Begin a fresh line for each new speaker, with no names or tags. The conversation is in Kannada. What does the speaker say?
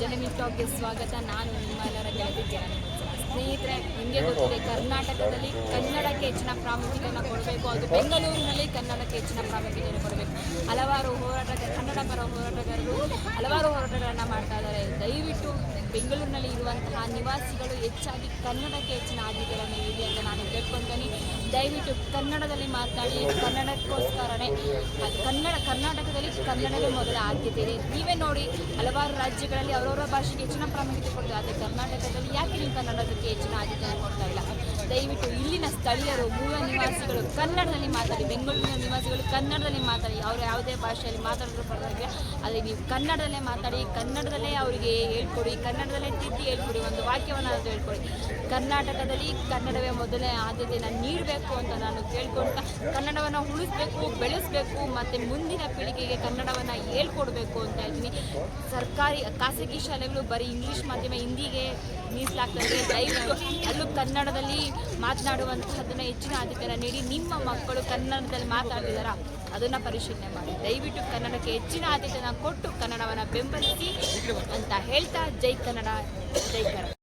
ಜನನಿ ಟಾಕ್ಗೆ ಸ್ವಾಗತ. ನಾನು ನಿಮ್ಮೆಲ್ಲರ ಗೆಳೆದಿದ್ದೇನೆ ಸ್ನೇಹಿತರೆ, ನಿಮಗೆ ಗೊತ್ತಿದೆ, ಕರ್ನಾಟಕದಲ್ಲಿ ಕನ್ನಡಕ್ಕೆ ಹೆಚ್ಚಿನ ಪ್ರಾಮುಖ್ಯತೆಯನ್ನು ಕೊಡಬೇಕು. ಅದು ಬೆಂಗಳೂರಿನಲ್ಲಿ ಕನ್ನಡಕ್ಕೆ ಹೆಚ್ಚಿನ ಪ್ರಾಮುಖ್ಯತೆಯನ್ನು ಕೊಡಬೇಕು. ಹಲವಾರು ಹೋರಾಟಗಾರ, ಕನ್ನಡ ಪರ ಹೋರಾಟಗಾರರು ಹಲವಾರು ಹೋರಾಟಗಳನ್ನು ಮಾಡ್ತಾ ಇದ್ದಾರೆ. ದಯವಿಟ್ಟು ಬೆಂಗಳೂರಿನಲ್ಲಿ ಇರುವಂತಹ ನಿವಾಸಿಗಳು ಹೆಚ್ಚಾಗಿ ಕನ್ನಡಕ್ಕೆ ಹೆಚ್ಚಿನ ಆದ್ಯತೆಗಳನ್ನು ನೀಡಿ ಅಂತ ನಾನು ಕೇಳ್ಕೊಳ್ತೀನಿ. ದಯವಿಟ್ಟು ಕನ್ನಡದಲ್ಲಿ ಮಾತನಾಡಿ ಕನ್ನಡ, ಕರ್ನಾಟಕದಲ್ಲಿ ಕನ್ನಡವೇ ಮೊದಲ ಆದ್ಯತೆ. ಇದೆ ನೀವೇ ನೋಡಿ ಹಲವಾರು ರಾಜ್ಯಗಳಲ್ಲಿ ಅವರವರ ಭಾಷೆಗೆ ಹೆಚ್ಚಿನ ಪ್ರಾಮುಖ್ಯತೆ ಕೊಡ್ತಾರೆ. ಆದರೆ ಕರ್ನಾಟಕದಲ್ಲಿ ಯಾಕೆ ನೀವು ಕನ್ನಡಕ್ಕೆ ಹೆಚ್ಚಿನ ಆದ್ಯತೆ ಕೊಡ್ತಾ ಇಲ್ಲ? ದಯವಿಟ್ಟು ಇಲ್ಲಿನ ಸ್ಥಳೀಯರು, ಮೂಲ ನಿವಾಸಿಗಳು ಕನ್ನಡದಲ್ಲಿ ಮಾತಾಡಿ, ಬೆಂಗಳೂರಿನ ನಿವಾಸಿಗಳು ಕನ್ನಡದಲ್ಲಿ ಮಾತಾಡಿ. ಅವರು ಯಾವುದೇ ಭಾಷೆಯಲ್ಲಿ ಮಾತಾಡಿದ್ರು ಪರವಾಗಿಲ್ಲ. ಆದರೆ ನೀವು ಕನ್ನಡದಲ್ಲೇ ಮಾತಾಡಿ, ಕನ್ನಡದಲ್ಲೇ ಅವರಿಗೆ ಹೇಳ್ಕೊಡಿ, ಕನ್ನಡದಲ್ಲೇ ತಿದ್ದಿ ಹೇಳ್ಕೊಡಿ, ಒಂದು ವಾಕ್ಯವನ್ನು ಅದು ಹೇಳ್ಕೊಡಿ. ಕರ್ನಾಟಕದಲ್ಲಿ ಕನ್ನಡವೇ ಮೊದಲನೇ ಆದ್ಯತೆಯನ್ನು ನೀಡಬೇಕು ಅಂತ ನಾನು ಕೇಳ್ಕೊಳ್ತಾ ಕನ್ನಡವನ್ನು ಉಳಿಸ್ಬೇಕು, ಬೆಳೆಸಬೇಕು, ಮತ್ತು ಮುಂದಿನ ಪೀಳಿಗೆಗೆ ಕನ್ನಡವನ್ನು ಹೇಳ್ಕೊಡ್ಬೇಕು ಅಂತ ಹೇಳ್ತೀನಿ. ಸರ್ಕಾರಿ ಖಾಸಗಿ ಶಾಲೆಗಳು ಬರೀ ಇಂಗ್ಲೀಷ್ ಮಾಧ್ಯಮ, ಹಿಂದಿಗೆ ಮೀಸಲಾಗ್ತದೆ ದಯವಿಟ್ಟು ಅಲ್ಲೂ ಕನ್ನಡದಲ್ಲಿ ಮಾತನಾಡುವಂಥದ್ದನ್ನು ಹೆಚ್ಚಿನ ಅಧಿಕಾರ ನೀಡಿ. ನಿಮ್ಮ ಮಕ್ಕಳು ಕನ್ನಡದಲ್ಲಿ ಮಾತಾಡಿದಾರ ಅದನ್ನು ಪರಿಶೀಲನೆ ಮಾಡಿ. ದಯವಿಟ್ಟು ಕನ್ನಡಕ್ಕೆ ಹೆಚ್ಚಿನ ಆದ್ಯತೆಯನ್ನು ಕೊಟ್ಟು ಕನ್ನಡವನ್ನು ಬೆಂಬಲಿಸಿ ಅಂತ ಹೇಳ್ತಾ ಜೈ ಕನ್ನಡ ಜೈ ಕನ್ನಡ